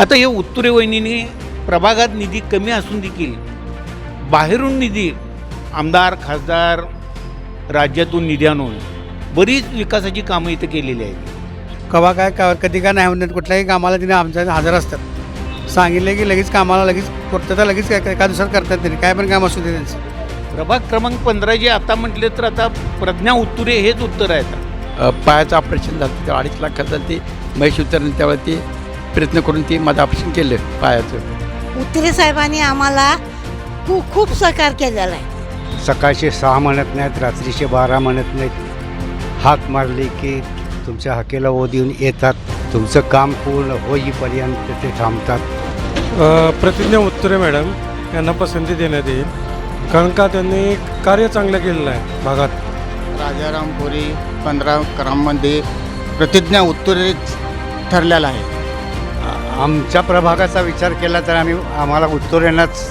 आता हे उत्तुरे वहिनीने प्रभागात निधी कमी असून देखील बाहेरून निधी आमदार खासदार राज्यातून निधी आणून बरीच विकासाची कामं इथं केलेली आहेत. कवा काय का कधी काय नाही म्हणत कुठल्याही कामाला तिने आमच्या हजर असतात. सांगितले की लगेच कामाला लगेच पूर्तता लगेच काय एका दिवसात करतात त्यांनी. काय पण काम असू दे त्यांचं. प्रभाग क्रमांक पंधरा जे आता म्हटले तर आता प्रज्ञा उत्तुरे हेच उत्तर आहेत पायाचं ऑपरेशन झालं तेव्हा अडीच लाख खर्च झालं ते महेश उतरणे त्यावेळेला ते प्रयत्न करून ते माझं ऑपरेशन केलं पायाचं. उतरे साहेबांनी आम्हाला खूप खूप सहकार केलेला आहे. सकाळचे सहा म्हणत नाहीत रात्रीचे बारा म्हणत नाहीत. हाक मारली की तुमच्या हाकेला ओ देऊन येतात. तुमचं काम पूर्ण होईपर्यंत ते थांबतात. अ, प्रतिज्ञा उत्तरे मॅडम यांना पसंती देण्यात येईल. कारण का त्यांनी कार्य चांगलं केलेलं आहे भागात. राजारामपुरी पंधरा क्रमांमध्ये प्रतिज्ञा उत्तरे ठरलेला आहे. आमच्या प्रभागाचा विचार केला तर आम्ही आम्हाला उत्तरेलाच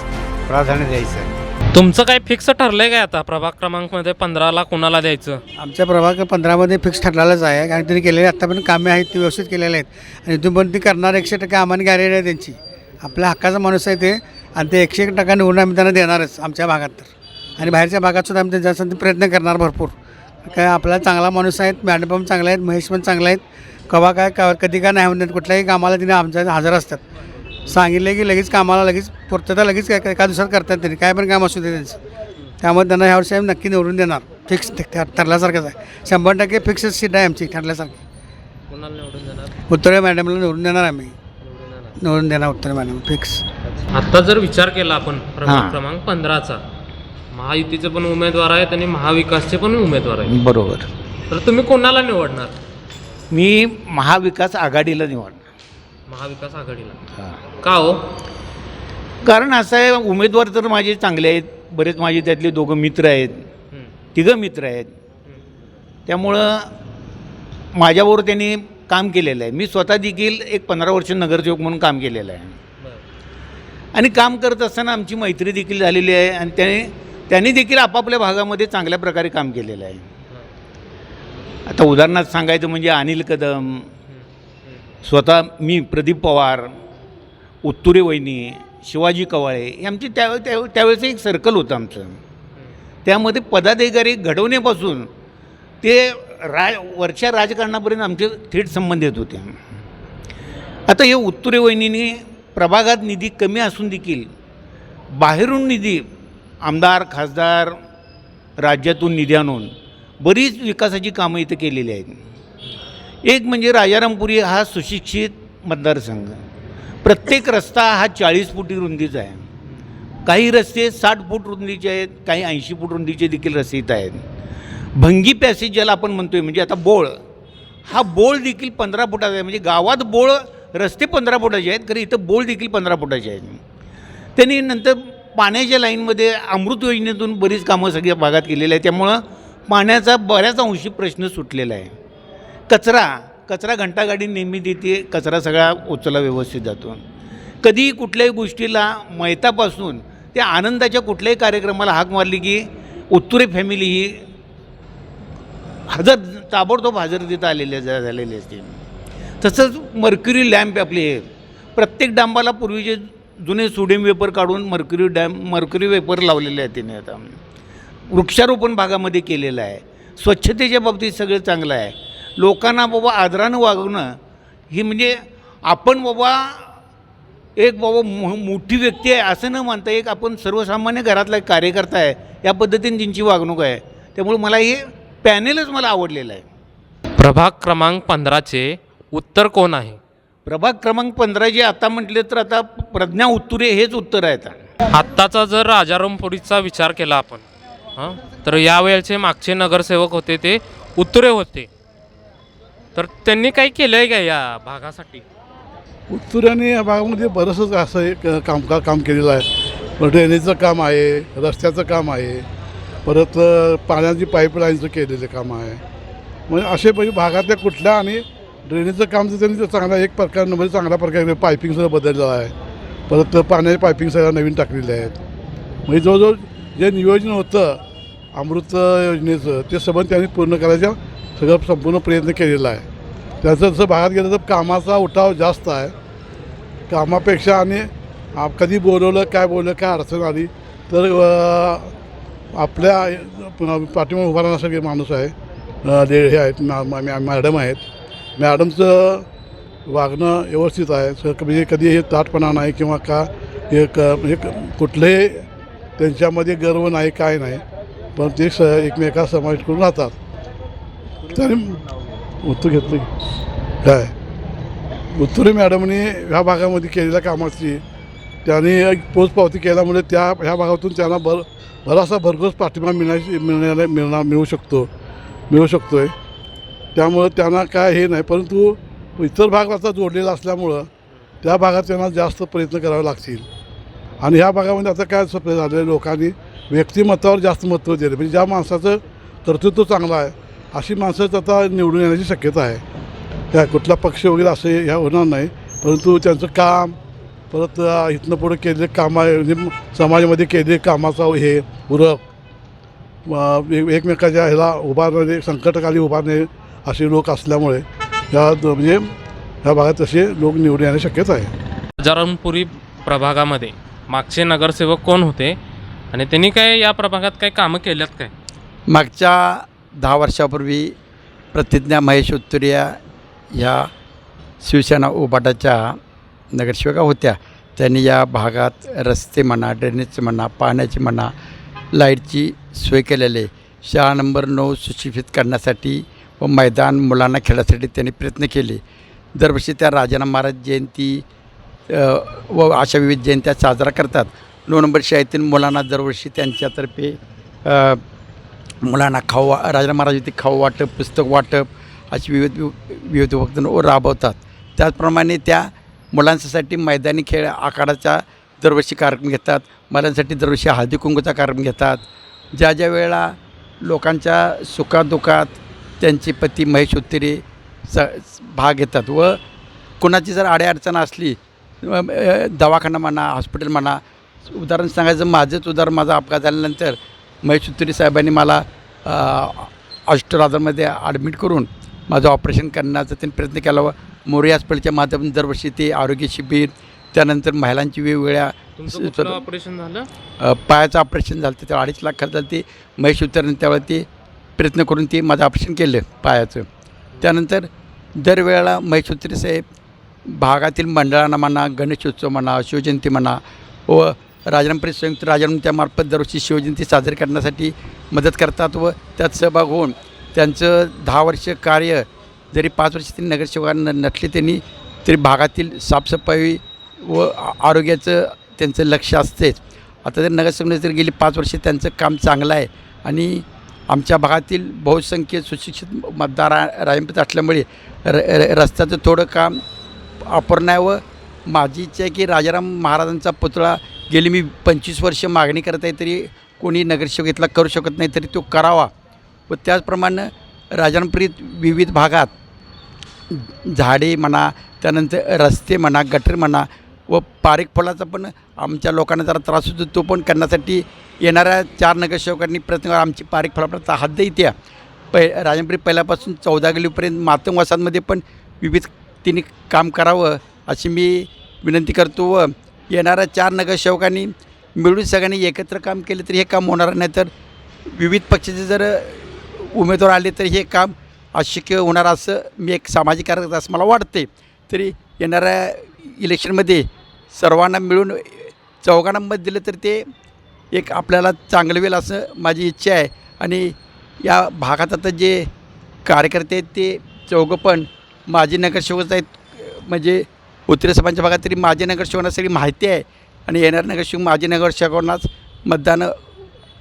प्राधान्य द्यायचं आहे तुमचं काय फिक्स ठरलंय काय आता? प्रभाग क्रमांकमध्ये पंधराला कोणाला द्यायचं? आमच्या प्रभाग पंधरामध्ये फिक्स ठरलेलंच आहे. कारण त्यांनी केलेले आत्तापर्यंत कामे आहेत ती व्यवस्थित केलेले आहेत. आणि इथून पण ती करणार एकशे टक्के आम्हाला गॅरेज आहे त्यांची. आपल्या हक्काचा माणूस आहे ते. आणि ते एकशे एक टक्का निवडून आम्ही त्यांना देणारच आमच्या भागात तर. आणि बाहेरच्या भागात सुद्धा आम्ही त्यांच्यासाठी प्रयत्न करणार भरपूर. काय आपला चांगला माणूस आहेत मॅडम पण चांगले आहेत महेश पण चांगले आहेत. कवा काय का कधी काय नाही म्हणत कुठल्याही कामाला तिने आमच्या हजर असतात. सांगितले की लगेच कामाला लगेच पूर्तता लगेच काय एका दिवसात करतात त्यांनी. काय पण काम असू दे त्यांचं. त्यामुळे त्यांना ह्यावर्षी आम्ही नक्की निवडून देणार. फिक्स ठरल्यासारखंच आहे. शंभर टक्के फिक्सच सीट आहे आमची ठरल्यासारखी. कोणाला निवडून देणार? उत्तरे मॅडमला निवडून देणार आम्ही. निवडून देणार. उत्तरे मॅडम फिक्स आता जर विचार केला आपण प्रभाग हां. क्रमांक पंधराचा महायुतीचे पण उमेदवार आहेत आणि महाविकासचे पण उमेदवार आहेत. बरोबर. तर तुम्ही कोणाला निवडणार? मी महाविकास आघाडीला निवडणार. महाविकास आघाडीला. हां. का हो? कारण असं आहे उमेदवार तर माझे चांगले आहेत बरेच माझे त्यातले दोघं मित्र आहेत. हं. तिघं मित्र आहेत. त्यामुळं माझ्याबरोबर त्यांनी काम केलेलं आहे. मी स्वतः देखील एक पंधरा वर्ष नगरसेवक म्हणून काम केलेलं आहे. बरं. आणि काम करत असताना आमची मैत्री देखील झालेली आहे आणि त्याने त्यांनी देखील आपापल्या भागामध्ये चांगल्या प्रकारे काम केलेलं आहे. आता उदाहरणार्थ सांगायचं म्हणजे अनिल कदम स्वतः मी प्रदीप पवार उत्तुरे वहिनी शिवाजी कवाळे हे आमची त्या त्या त्यावेळेचं एक सर्कल होतं आमचं. त्यामध्ये पदाधिकारी घडवण्यापासून ते रा वरच्या राजकारणापर्यंत आमचे थेट संबंध येत होते. आता हे उत्तुरे वहिनीने प्रभागात निधी कमी असून देखील बाहेरून निधी आमदार खासदार राज्यातून निधी आणून बरीच विकासाची कामं इथं केलेली आहेत. एक म्हणजे राजारामपुरी हा सुशिक्षित मतदारसंघ. प्रत्येक रस्ता हा चाळीस फुटी रुंदीचा आहे. काही रस्ते साठ फूट रुंदीचे आहेत काही ऐंशी फूट रुंदीचे देखील रस्ते इथं आहेत. भंगी पॅसेज ज्याला आपण म्हणतोय म्हणजे आता बोळ हा बोळ देखील पंधरा फुटाचा आहे. म्हणजे गावात बोळ रस्ते पंधरा फुटाचे आहेत खरं इथं बोळ देखील पंधरा फुटाचे आहेत. त्यांनी नंतर पाण्याच्या लाईनमध्ये अमृत योजनेतून बरीच कामं सगळ्या भागात केलेली आहे त्यामुळं पाण्याचा बऱ्याच अंशी प्रश्न सुटलेला आहे. कचरा कचरा घंटागाडी नेहमी देते कचरा सगळा उचला व्यवस्थित जातो. कधीही कुठल्याही गोष्टीला मैतापासून त्या आनंदाच्या कुठल्याही कार्यक्रमाला हाक मारली की उत्तुरे फॅमिली ही हजर ताबडतोब हजर देता आलेले जा- झालेले असते तसंच मर्क्युरी लॅम्प आपले हे प्रत्येक डांबाला पूर्वीचे जुने सोडियम वेपर काढून मर्क्युरी डॅम मर्क्युरी वेपर लावलेले आहेत त्याने आता. वृक्षारोपण भागामध्ये केलेलं आहे. स्वच्छतेच्या बाबतीत सगळं चांगलं आहे. लोकांना बाबा आदरानं वागवणं ही म्हणजे आपण बाबा एक बाबा मोठी व्यक्ती आहे असं न मानता एक आपण सर्वसामान्य घरातला एक कार्यकर्ता आहे या पद्धतीने त्यांची वागणूक आहे. त्यामुळे मला हे पॅनेलच मला आवडलेलं आहे. प्रभाग क्रमांक पंधराचे उत्तर कोण आहे? प्रभाग क्रमांक पंधरा जे आता म्हटले तर आता प्रज्ञा उत्तुरे हेच उत्तर आहे आता आत्ताचा जर राजारामपुरीचा विचार केला आपण हां? तर यावेळचे मागचे नगरसेवक होते ते उत्तरे होते. तर त्यांनी काही केलं आहे का या भागासाठी? उत्तराने या भागामध्ये बरंचसं असं एक काम का काम केलेलं आहे. ड्रेनेजचं काम आहे रस्त्याचं काम आहे परत पाण्याची पाईपलाईनचं केलेलं काम आहे. म्हणजे असे म्हणजे भागातल्या कुठल्या आणि ड्रेनेजचं काम जर त्यांनी चांगला एक प्रकार म्हणजे चांगल्या प्रकारे पायपिंग सगळं बदललेलं आहे. परत पाण्याची पायपिंग सगळं नवीन टाकलेले आहेत. म्हणजे जवळजवळ जे नियोजन होतं अमृत योजनेचं ते सबंध त्यांनी पूर्ण करायचा सगळं संपूर्ण प्रयत्न केलेला आहे. त्याचं जसं बाहेर गेलं तर कामाचा उठाव जास्त आहे. कामापेक्षा आणि कधी बोलवलं काय बोललं काय अडचण आली तर आपल्या पाठिंबा उभा राहण्यासारखे माणूस आहे. अ, हे आहेत मॅ- मॅ- मॅडम आहेत. मॅडमचं वागणं व्यवस्थित आहे. स म्हणजे कधी हे ताटपणा नाही किंवा का हे क म्हणजे क- कुठलेही त्यांच्यामध्ये गर्व नाही काय नाही. पण ते स एकमेका समाविष्ट करून राहतात. तरी उत्तर घेतलं काय? उत्तरी मॅडमने ह्या भागामध्ये केलेल्या कामाची त्यांनी पोचपावती केल्यामुळे त्या ह्या भागातून त्यांना भर बराचसा भरघोस पाठिंबा मिळण्याची मिळण्याला मिळणार मिळू शकतो मिळू शकतो आहे त्यामुळं त्यांना काय हे नाही परंतु इतर भाग आता जोडलेला असल्यामुळं त्या भागात त्यांना जास्त प्रयत्न करावे लागतील. आणि ह्या भागामध्ये आता काय सप्रे झालं लोकांनी व्यक्तिमत्वावर जास्त महत्त्व दिलं. म्हणजे ज्या माणसाचं कर्तृत्व चांगलं आहे अशी माणसंच आता निवडून येण्याची शक्यता आहे. त्या कुठला पक्ष वगैरे असं ह्या होणार नाही परंतु त्यांचं काम परत इथनं पुढे केलेले कामा म्हणजे समाजामध्ये केलेले कामाचा हे उरक एकमेकाच्या ह्याला उभारणारे संकटकाली उभारणे असे लोक असल्यामुळे या म्हणजे ह्या भागात तसे लोक निवडून येण्याची शक्यता आहे. राजारामपुरी प्रभागामध्ये मागचे नगरसेवक कोण होते? आणि त्यांनी काय या प्रभागात काय कामं केल्यात काय? मागच्या दहा वर्षापूर्वी प्रतिज्ञा महेश उत्तुरिया ह्या शिवसेना उबाटाच्या नगरसेविका होत्या. त्यांनी या भागात रस्ते म्हणा ड्रेनेजचे म्हणा पाण्याची म्हणा लाईटची सोय केलेली शाळा नंबर नऊ सुशिक्षित करण्यासाठी व मैदान मुलांना खेळासाठी त्यांनी प्रयत्न केले. दरवर्षी त्या राजाराम महाराज जयंती व अशा विविध जयंत्या साजरा करतात. दोन नंबर शाळेतील मुलांना दरवर्षी त्यांच्यातर्फे मुलांना खाऊ राजा महाराज खाऊ वाटप पुस्तक वाटप अशी विविध विविध उपक्रम राबवतात. त्याचप्रमाणे त्या मुलांसाठी मैदानी खेळ आखाडाचा दरवर्षी कार्यक्रम घेतात. मुलांसाठी दरवर्षी हळदी कुंकूचा कार्यक्रम घेतात. ज्या ज्या वेळेला लोकांच्या सुखादुखात त्यांचे पती महेश उत्तरे स भाग घेतात व कोणाची जर अडीअडचण असली दवाखाना म्हणा हॉस्पिटल म्हणा उदाहरण सांगायचं माझंच उदाहरण माझा अपघात झाल्यानंतर महेश साहेबांनी मला ऑस्ट्रादामध्ये ॲडमिट करून माझं ऑपरेशन करण्याचा त्यांनी प्रयत्न केला व मोरी हॉस्पिटलच्या माध्यमातून दरवर्षी ते आरोग्य शिबिर त्यानंतर महिलांची वेगवेगळ्या ऑपरेशन झालं? पायाचं ऑपरेशन झालं त्याच्यावर अडीच लाख खर्च झालं. ते महेश उत्तरने त्यावेळेला ते प्रयत्न करून ते माझं ऑपरेशन केलं पायाचं. त्यानंतर दरवेळेला महेश उत्तरे साहेब भागातील मंडळांना म्हणा गणेशोत्सव म्हणा शिवजयंती म्हणा व राजारामपरी संयुक्त राजारामच्यामार्फत दरवर्षी शिवजयंती साजरी करण्यासाठी मदत करतात व त्यात सहभाग होऊन त्यांचं दहा वर्ष कार्य जरी पाच वर्ष त्यांनी नगरसेवकांना नसले त्यांनी तरी भागातील साफसफाई व आरोग्याचं त्यांचं लक्ष असतेच. आता जर नगरसेवकांनी जर गेली पाच वर्ष त्यांचं काम चांगलं आहे आणि आमच्या भागातील बहुसंख्य सुशिक्षित मतदार राजपत असल्यामुळे र र- रस्त्याचं थोडं काम अपूर्ण आहे व माझी इच्छा आहे की राजाराम महाराजांचा पुतळा गेली मी पंचवीस वर्ष मागणी करत आहे तरी कोणी नगरसेवकीतला करू शकत नाही तरी तो करावा व त्याचप्रमाणे राजारामपुरीत विविध भागात झाडे म्हणा त्यानंतर रस्ते म्हणा गटर म्हणा व पारिक फुलाचा पण आमच्या लोकांना जरा त्रास होतो तो पण करण्यासाठी येणाऱ्या चार नगरसेवकांनी प्रयत्न करा. आमची पारिक हात हद्द इथे पै राजांपुरी पहिल्यापासून चौदा गलीपर्यंत मातंगवासांमध्ये पण विविध तिने काम करावं अशी मी विनंती करतो व येणाऱ्या चार नगरसेवकांनी मिळून सगळ्यांनी एकत्र काम केले तर हे काम होणार नाही तर विविध पक्षाचे जर उमेदवार आले तर हे काम अशक्य होणार असं मी एक सामाजिक कार्यकर्ता असं मला वाटते तरी येणाऱ्या इलेक्शनमध्ये सर्वांना मिळून चौघांना मत दिलं तर ते एक आपल्याला चांगलं होईल असं माझी इच्छा आहे. आणि या भागात आता जे कार्यकर्ते आहेत ते चौघं पण माजी नगरसेवकच आहेत. म्हणजे उत्तरे सभांच्या भागात तरी माजी नगरसेवकांना सगळी माहिती आहे आणि येणाऱ्या नगरसेवक माजी नगरसेवकांनाच मतदान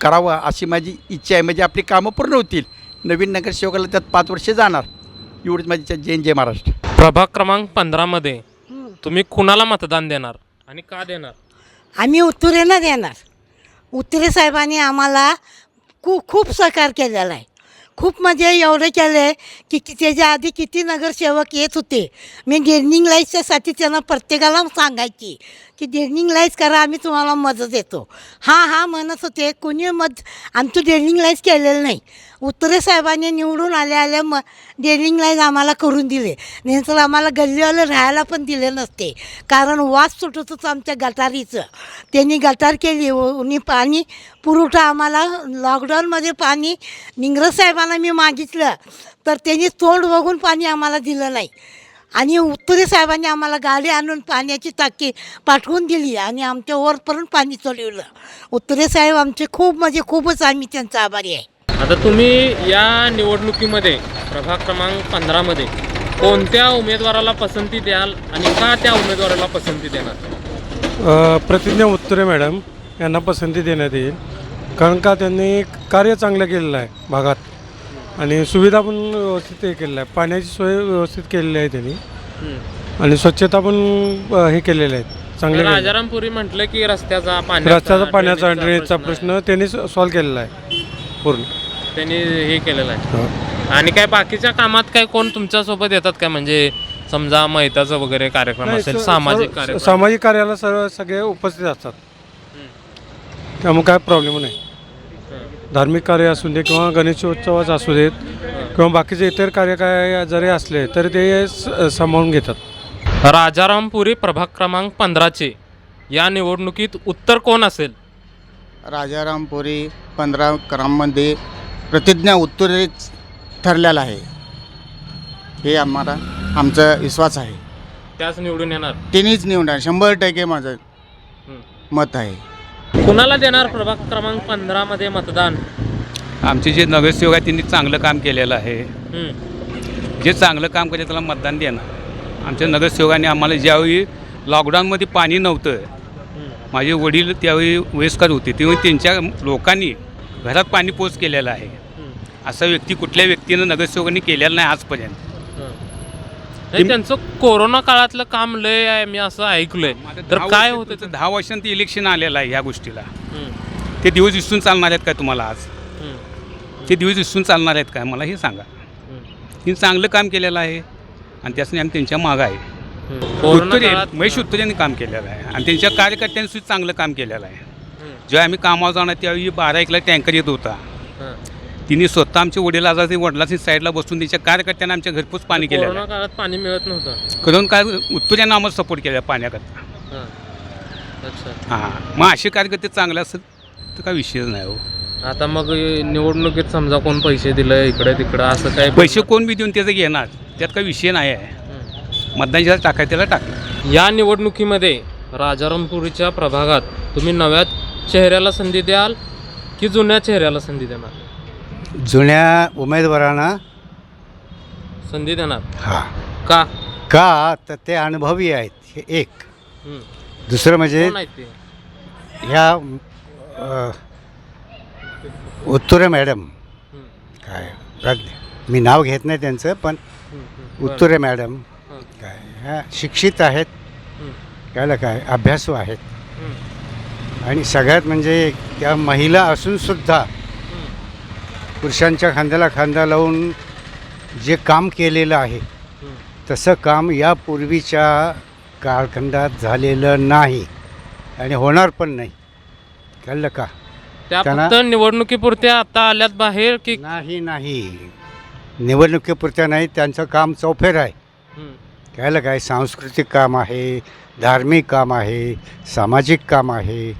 करावं अशी माझी इच्छा आहे. म्हणजे आपली कामं पूर्ण होतील. नवीन नगरसेवकाला त्यात पाच वर्षे जाणार. एवढीच माझी इच्छा जैन जय महाराष्ट्र. प्रभाग क्रमांक पंधरामध्ये तुम्ही कुणाला मतदान देणार आणि का देणार? आम्ही उत्तुरेनं देणार. उत्तरे साहेबांनी आम्हाला खूप खूप सहकार केलेला आहे. खूप म्हणजे एवढं केलं आहे की कि त्याच्या आधी किती नगरसेवक येत होते मी डेर्निंग लाईट्सच्यासाठी त्यांना प्रत्येकाला सांगायची की डेर्निंग लाईट्स करा आम्ही तुम्हाला मदत देतो. हां हां म्हणत होते कोणी मत आमचं डेर्निंग लाईट्स केलेलं नाही. उत्तरे साहेबांनी निवडून आल्या आल्या म डेलिंग लाईन आम्हाला करून दिले. नंतर आम्हाला गल्लीवाले राहायला पण दिले नसते. कारण वास सुटत होतं आमच्या गटारीचं. त्यांनी गटार केली आणि पाणी पुरवठा आम्हाला लॉकडाऊनमध्ये पाणी निंग्रज साहेबांना मी मागितलं. तर त्यांनी तोंड बघून पाणी आम्हाला दिलं नाही. आणि उत्तरे साहेबांनी आम्हाला गाडी आणून पाण्याची टाकी पाठवून दिली आणि आमच्या वरपर्यंत पाणी चढवलं उत्तरे साहेब आमचे खूप म्हणजे खूपच आम्ही त्यांचा आभारी आहे. आता तुम्ही या निवडणुकीमध्ये प्रभाग क्रमांक पंधरामध्ये कोणत्या उमेदवाराला पसंती द्याल आणि का त्या उमेदवाराला पसंती देणार? प्रतिज्ञा उत्तरे मॅडम यांना पसंती देण्यात येईल. कारण का त्यांनी कार्य चांगलं केलेलं आहे भागात. आणि सुविधा पण व्यवस्थित हे केलेलं आहे. पाण्याची सोय व्यवस्थित केलेली आहे त्यांनी. आणि स्वच्छता पण हे केलेले आहेत चांगले. राजारामपुरी म्हटलं की रस्त्याचा रस्त्याचा पाण्याचा प्रश्न प्रश्न त्यांनी सॉल्व्ह केलेला आहे. पूर्ण. त्यांनी हे केलेलं आहे. हो. आणि काय बाकीच्या कामात काय कोण तुमच्यासोबत येतात काय म्हणजे समजा मैताचं वगैरे कार्यक्रम नाही, असेल स- सामाजिक कार्यक्रम. सामाजिक कार्याला सर्व सगळे उपस्थित असतात. त्यामुळे काय प्रॉब्लेम नाही. धार्मिक कार्य असू दे किंवा गणेशोत्सवाच असू देत किंवा बाकीचे इतर कार्य काय जरी असले तरी ते स- सांभाळून घेतात. राजारामपुरी प्रभाग क्रमांक पंधराचे. या निवडणुकीत उत्तर कोण असेल? राजारामपुरी पंधरा क्रमांमध्ये प्रतिज्ञा उत्तरेच ठरलेला आहे. हे आम्हाला आमचा विश्वास आहे. त्याच निवडून येणार? तिन्हीच निवडणार शंभर टक्के माझं. मत आहे. कुणाला देणार प्रभाग क्रमांक पंधरामध्ये मतदान? आमचे जे नगरसेवक आहेत त्यांनी चांगलं काम केलेलं आहे. हं. जे चांगलं काम केलं त्याला मतदान देणार. आमच्या नगरसेवकांनी आम्हाला ज्यावेळी लॉकडाऊनमध्ये पाणी नव्हतं. माझे वडील त्यावेळी वयस्कर होते तेव्हा त्यांच्या लोकांनी घरात पाणी पोच केलेलं आहे. असा व्यक्ती कुठल्या व्यक्तीनं नगरसेवकांनी केलेला नाही आजपर्यंत नाही, त्यांचं कोरोना काळातलं काम लय आहे मी असं ऐकलंय तर काय होतं दहा वर्षांत इलेक्शन आलेलं आहे ह्या गोष्टीला. ते दिवस विसरून चालणार आहेत काय तुम्हाला आज. ते दिवस विसरून चालणार आहेत काय मला हे सांगा हं. त्यांनी चांगलं काम केलेलं आहे आणि त्यासाठी आम्ही त्यांच्या मागं आहे. कोरोना उत्तरे काळात महेश उत्तरेंनी काम केलेलं आहे आणि त्यांच्या कार्यकर्त्यांनी सुद्धा चांगलं काम केलेलं आहे. जेव्हा आम्ही कामावर जाणार त्यावेळी बारा एकला टँकर येत होता. हं. तिने स्वतः आमचे वडील आजार वडिलांची साईडला बसून त्यांच्या कार्यकर्त्यांना आमच्या घरपोच पाणी आहे. काळात पाणी मिळत नव्हतं. करून काय उत्तरेनं आम्हाला सपोर्ट केला पाण्याकरता. हं. मग असे कार्यकर्ते चांगले असतात तर काय विषयच नाही हो. आता मग निवडणुकीत समजा कोण पैसे दिले इकडे तिकडं असं काय पैसे कोण बी देऊन त्याचं घेणार त्यात काही विषय नाही आहे. मतदान ज्याला टाकायचं त्याला टाकलं. या निवडणुकीमध्ये राजारामपुरीच्या प्रभागात तुम्ही नव्या चेहऱ्याला संधी द्याल की जुन्या चेहऱ्याला संधी देणार जुन्या उमेदवारांना संधी देणार हा का का तर ते अनुभवी आहेत हे एक. दुसरं म्हणजे कोण आहेत ते ह्या अ, उत्तुरे मॅडम. काय प्रज्ञा मी नाव घेत नाही त्यांचं पण. बरं. उत्तुरे मॅडम हं. काय ह्या शिक्षित आहेत हं. कळलं काय अभ्यासू आहेत. आणि सगळ्यात म्हणजे त्या महिला असूनसुद्धा. पुरुषांच्या खांद्याला खांदा लावून जे काम केलेलं आहे. तसं काम यापूर्वीच्या कालखंडात झालेलं नाही आणि होणार पण नाही कळलं का त्या फक्त निवडणुकीपुरत्या आता आल्यात बाहेर की नाही नाही निवडणुकीपुरत्या नाही त्यांचं काम चौफेर आहे हं. कळलं काय सांस्कृतिक काम आहे धार्मिक काम आहे सामाजिक काम आहे.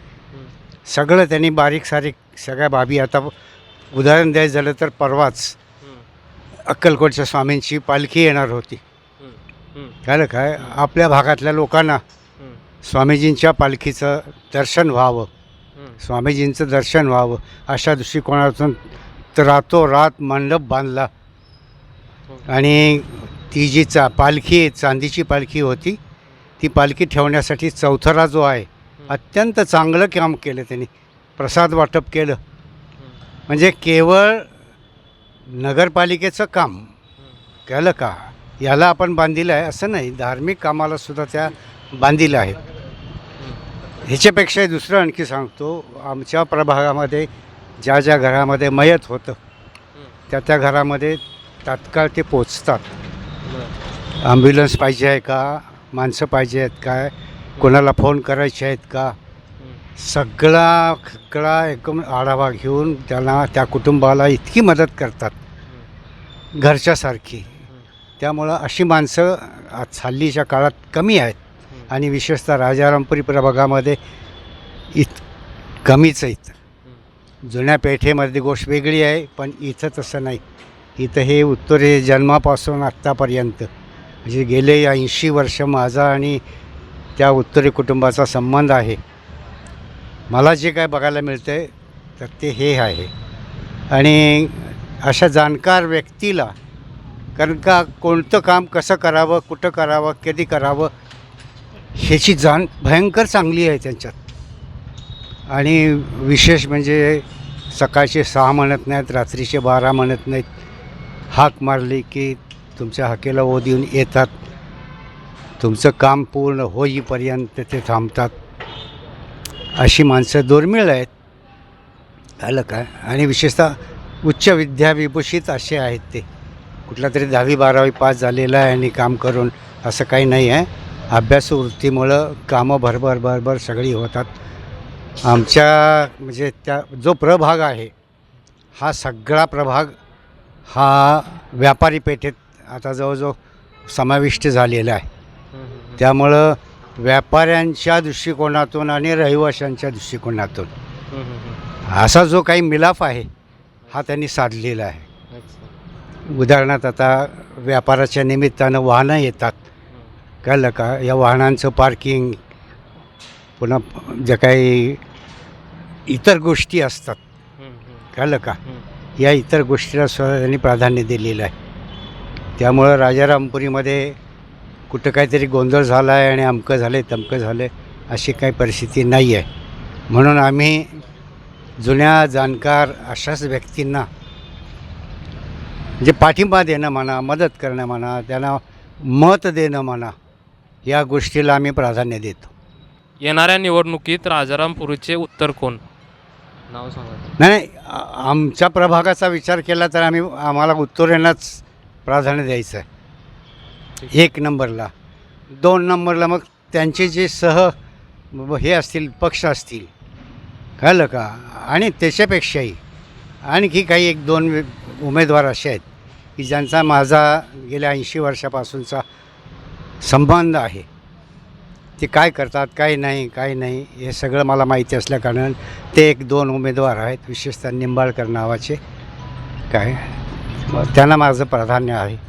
सगळं त्यांनी बारीक सारीक सगळ्या बाबी आता उदाहरण द्यायचं झालं तर परवाच. अक्कलकोटच्या स्वामींची पालखी येणार होती. कळलं काय आपल्या भागातल्या लोकांना. स्वामीजींच्या पालखीचं दर्शन व्हावं. स्वामीजींचं दर्शन व्हावं अशा दृष्टिकोनातून तर रातोरात मंडप बांधला आणि ती जी चा पालखी चांदीची पालखी होती ती पालखी ठेवण्यासाठी चौथरा जो आहे अत्यंत चांगलं काम केलं त्यांनी. प्रसाद वाटप केलं. म्हणजे केवळ नगरपालिकेचं काम केलं का? याला आपण बांधिलं आहे असं नाही. धार्मिक कामाला सुद्धा त्या बांधिलं आहे. ह्याच्यापेक्षा दुसरं आणखी सांगतो. आमच्या प्रभागामध्ये ज्या ज्या घरामध्ये मयत होतं त्या त्या घरामध्ये तात्काळ ते पोचतात. ॲम्ब्युलन्स पाहिजे आहे का? माणसं पाहिजे आहेत काय? कोणाला फोन करायचे आहेत का? सगळा सगळा एकदम आढावा घेऊन त्यांना त्या कुटुंबाला इतकी मदत करतात. घरच्यासारखी त्यामुळं अशी माणसं आज हल्लीच्या काळात कमी आहेत. आणि विशेषतः राजारामपुरी प्रभागामध्ये इत कमीच आहेत. जुन्या पेठेमध्ये गोष्ट वेगळी आहे पण इथं तसं नाही. इथं हे उत्तरे जन्मापासून आत्तापर्यंत. म्हणजे गेले ऐंशी वर्ष माझा आणि त्या उत्तरी कुटुंबाचा संबंध आहे. मला जे काय बघायला मिळतं आहे तर ते हे आहे. आणि अशा जाणकार व्यक्तीला कारण का कोणतं काम कसं करावं कुठं करावं कधी करावं ह्याची जाण भयंकर चांगली आहे त्यांच्यात. आणि विशेष म्हणजे सकाळचे सहा म्हणत नाहीत रात्रीचे बारा म्हणत नाहीत हाक मारली की तुमच्या हाकेला ओ देऊन येतात. तुमचं काम पूर्ण होईपर्यंत ते थांबतात. अशी माणसं दुर्मिळ आहेत. आलं काय? आणि विशेषतः उच्च विद्याविभूषित असे आहेत ते. कुठला तरी दहावी बारावी पास झालेला आहे आणि काम करून असं काही नाही आहे. अभ्यास वृत्तीमुळं कामं भरभर भरभर सगळी होतात. आमच्या म्हणजे त्या जो प्रभाग आहे हा सगळा प्रभाग हा व्यापारी पेठेत आता जवळजवळ समाविष्ट झालेला आहे. त्यामुळं व्यापाऱ्यांच्या दृष्टिकोनातून आणि रहिवाशांच्या दृष्टिकोनातून असा जो काही मिलाफ आहे हा त्यांनी साधलेला आहे. उदाहरणार्थ आता व्यापाराच्या निमित्तानं वाहनं येतात. कळलं का? या वाहनांचं पार्किंग पुन्हा ज्या काही इतर गोष्टी असतात. कळलं का? या इतर गोष्टीला सुद्धा त्यांनी प्राधान्य दिलेलं आहे. त्यामुळं राजारामपुरीमध्ये कुठं काहीतरी गोंधळ झाला आहे आणि अमकं झालं आहे तमकं झालं आहे अशी काही परिस्थिती नाही आहे म्हणून आम्ही जुन्या जाणकार अशाच व्यक्तींना म्हणजे पाठिंबा देणं म्हणा मदत करणं म्हणा त्यांना मत देणं म्हणा या गोष्टीला आम्ही प्राधान्य देतो. येणाऱ्या निवडणुकीत राजारामपुरीचे उत्तर कोण? नाव सांगा. नाही नाही आ- आमच्या प्रभागाचा विचार केला तर आम्ही आम्हाला उत्तरेलाच प्राधान्य द्यायचं आहे एक नंबरला. दोन नंबरला मग त्यांचे जे सह हे असतील पक्ष असतील. कळलं का? आणि त्याच्यापेक्षाही. आणखी काही एक दोन उमेदवार असे आहेत की ज्यांचा माझा गेल्या ऐंशी वर्षापासूनचा संबंध आहे. ते काय करतात काय नाही काय नाही हे सगळं मला माहिती असल्याकारणानं ते एक दोन उमेदवार आहेत विशेषतः निंबाळकर नावाचे. काय? त्यांना माझं प्राधान्य आहे.